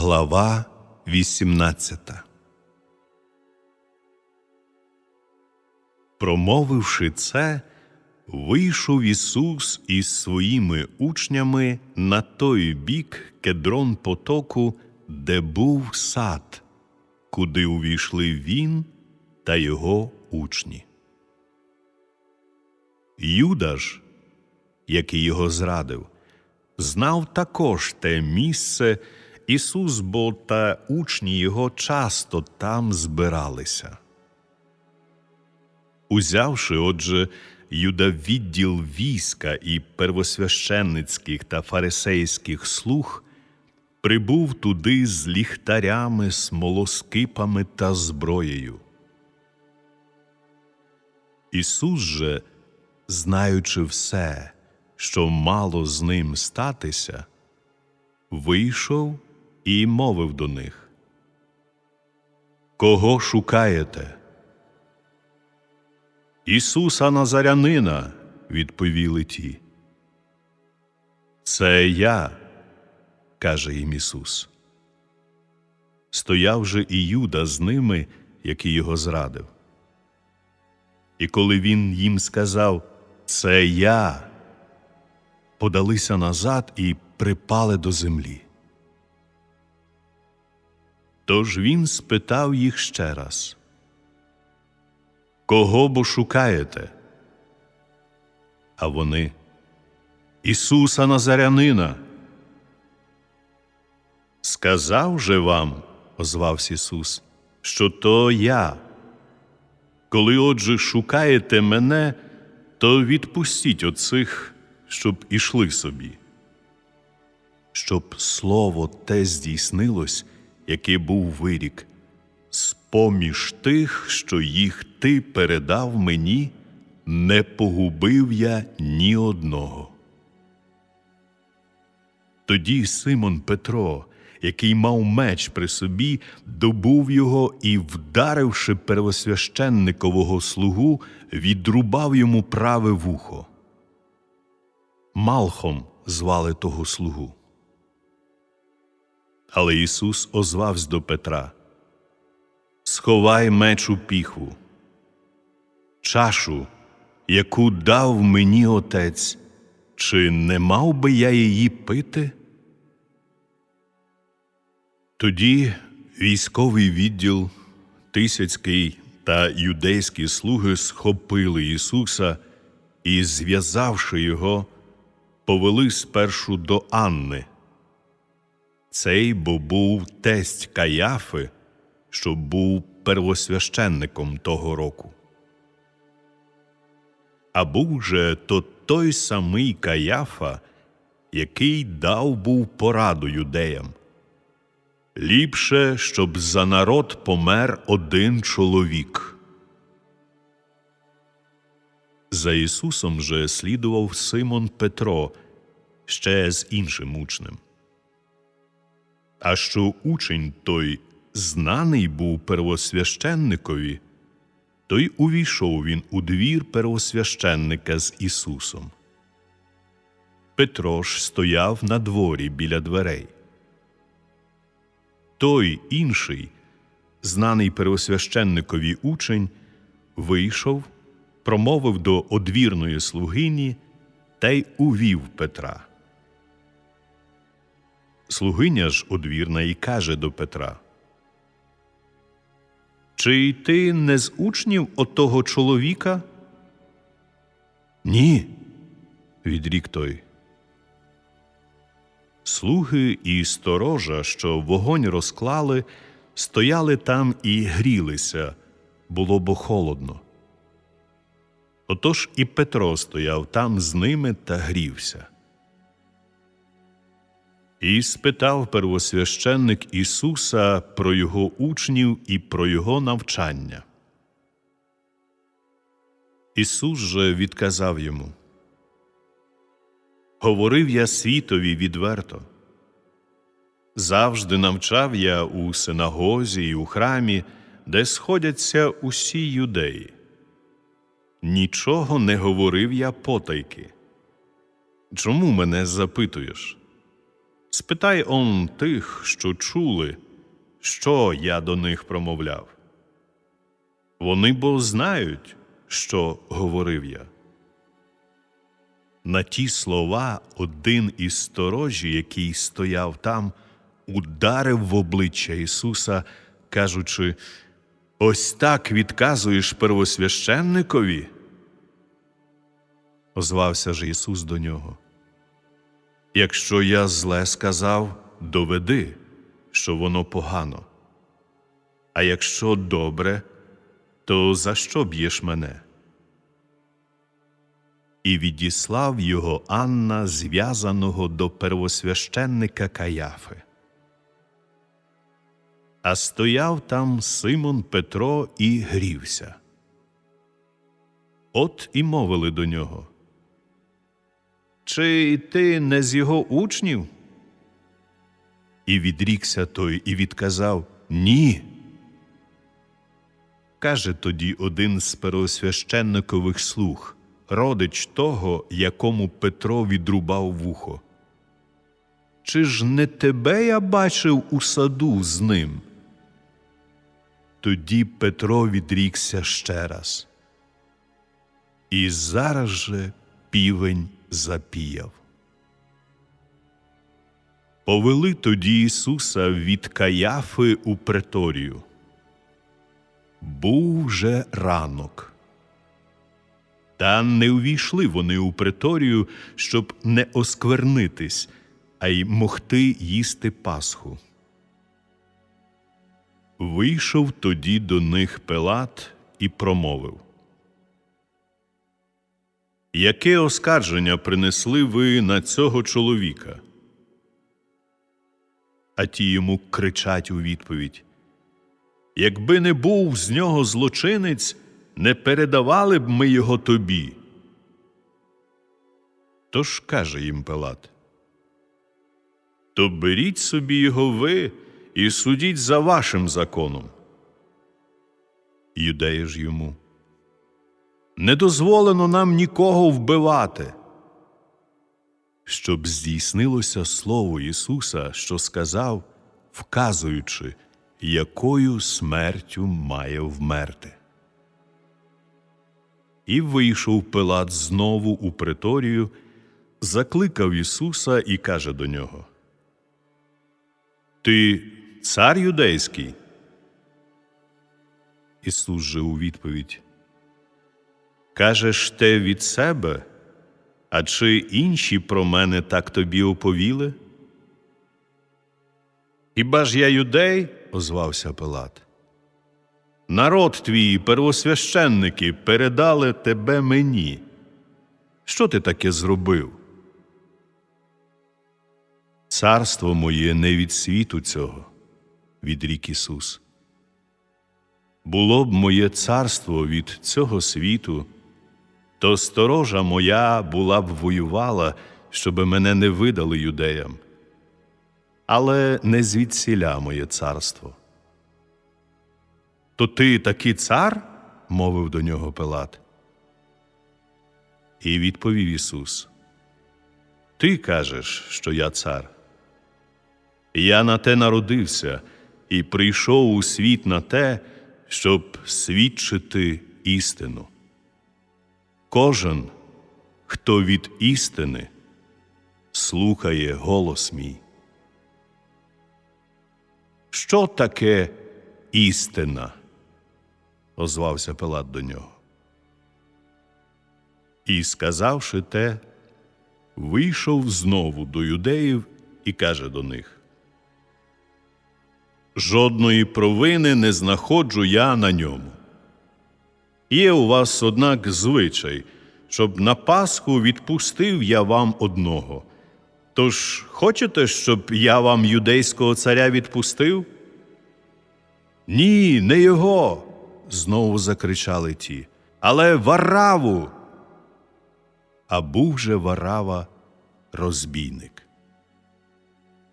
Глава 18 Промовивши це, вийшов Ісус із своїми учнями на той бік кедрон потоку, де був сад, куди увійшли Він та його учні. Юда ж, який його зрадив, знав також те місце, Ісус бо та учні його часто там збиралися. Узявши, отже, Юда відділ війська і первосвященницьких та фарисейських слуг, прибув туди з ліхтарями, смолоскипами та зброєю. Ісус же, знаючи все, що мало з ним статися, вийшов і мовив до них. Кого шукаєте? Ісуса Назарянина, відповіли ті. Це я, каже їм Ісус. Стояв же і Юда з ними, який його зрадив. І коли він їм сказав Це я, подалися назад і припали до землі. Тож він спитав їх ще раз Кого бо шукаєте? А вони Ісуса Назарянина. Сказав же вам, озвався Ісус, що то я. Коли отже шукаєте мене, то відпустіть оцих, щоб ішли собі. Щоб слово те здійснилось, яке був вирік, з-поміж тих, що їх ти передав мені, не погубив я ні одного. Тоді Симон Петро, який мав меч при собі, добув його і, вдаривши первосвященникового слугу, відрубав йому праве вухо. Малхом звали того слугу. Але Ісус озвався до Петра Сховай меч у піху, чашу, яку дав мені отець, чи не мав би я її пити? Тоді військовий відділ, тисяцький та юдейські слуги схопили Ісуса і, зв'язавши його, повели спершу до Анни. Цей бо був тесть Каяфи, що був первосвященником того року. А був же то той самий Каяфа, який дав був пораду юдеям. Ліпше, щоб за народ помер один чоловік. За Ісусом же слідував Симон Петро ще з іншим учнем. А що учень той знаний був первосвященникові, то й увійшов він у двір первосвященника з Ісусом. Петро ж стояв на дворі біля дверей. Той інший, знаний первосвященникові учень, вийшов, промовив до одвірної слугині та й увів Петра. Слугиня ж одвірна і каже до Петра Чи ти не з учнів отого чоловіка? Ні, відрік той. Слуги і сторожа, що вогонь розклали, стояли там і грілися, було бо холодно. Отож і Петро стояв там з ними та грівся. І спитав первосвященник Ісуса про його учнів і про його навчання. Ісус же відказав йому Говорив я світові відверто. Завжди навчав я у синагозі і у храмі, де сходяться усі юдеї. Нічого не говорив я потайки. Чому мене запитуєш? Спитай он тих, що чули, що я до них промовляв. Вони бо знають, що говорив я. На ті слова один із сторожі, який стояв там, ударив в обличчя Ісуса, кажучи: Ось так відказуєш первосвященникові. Озвався ж Ісус до нього. Якщо я зле сказав, доведи, що воно погано. А якщо добре, то за що б'єш мене? І відіслав його Анна, зв'язаного до первосвященника Каяфи. А стояв там Симон Петро і грівся. От і мовили до нього. Чи ти не з його учнів? І відрікся той і відказав Ні. Каже тоді один з первосвященникових слуг, родич того, якому Петро відрубав вухо. Чи ж не тебе я бачив у саду з ним? Тоді Петро відрікся ще раз. І зараз же півень запіяв. Повели тоді Ісуса від Каяфи у преторію. Був же ранок. Та не увійшли вони у преторію, щоб не осквернитись, а й могти їсти Пасху. Вийшов тоді до них Пилат і промовив. Яке оскарження принесли ви на цього чоловіка? А ті йому кричать у відповідь Якби не був з нього злочинець, не передавали б ми його тобі. Тож каже їм Пилат. То беріть собі його ви і судіть за вашим законом. Юдеї ж йому. Не дозволено нам нікого вбивати. Щоб здійснилося слово Ісуса, що сказав, вказуючи, якою смертю має вмерти. І вийшов Пилат знову у преторію, закликав Ісуса і каже до нього: Ти цар юдейський? Ісус же у відповідь. Кажеш те від себе, а чи інші про мене так тобі оповіли? Хіба ж я юдей? озвався Пилат. Народ твій, первосвященники, передали тебе мені. Що ти таке зробив? Царство моє не від світу цього, відрік Ісус. Було б моє царство від цього світу, то сторожа моя була б воювала, щоби мене не видали юдеям. Але не звідсіля моє царство. То ти таки цар? мовив до нього Пилат. І відповів Ісус: Ти кажеш, що я цар. Я на те народився і прийшов у світ на те, щоб свідчити істину. Кожен, хто від істини, слухає голос мій. Що таке істина? озвався Пилат до нього. І, сказавши те, вийшов знову до юдеїв і каже до них: Жодної провини не знаходжу я на ньому. Є у вас, однак, звичай, щоб на Пасху відпустив я вам одного. Тож хочете, щоб я вам юдейського царя відпустив? Ні, не його. знову закричали ті. Але Вараву. А був же Варава розбійник.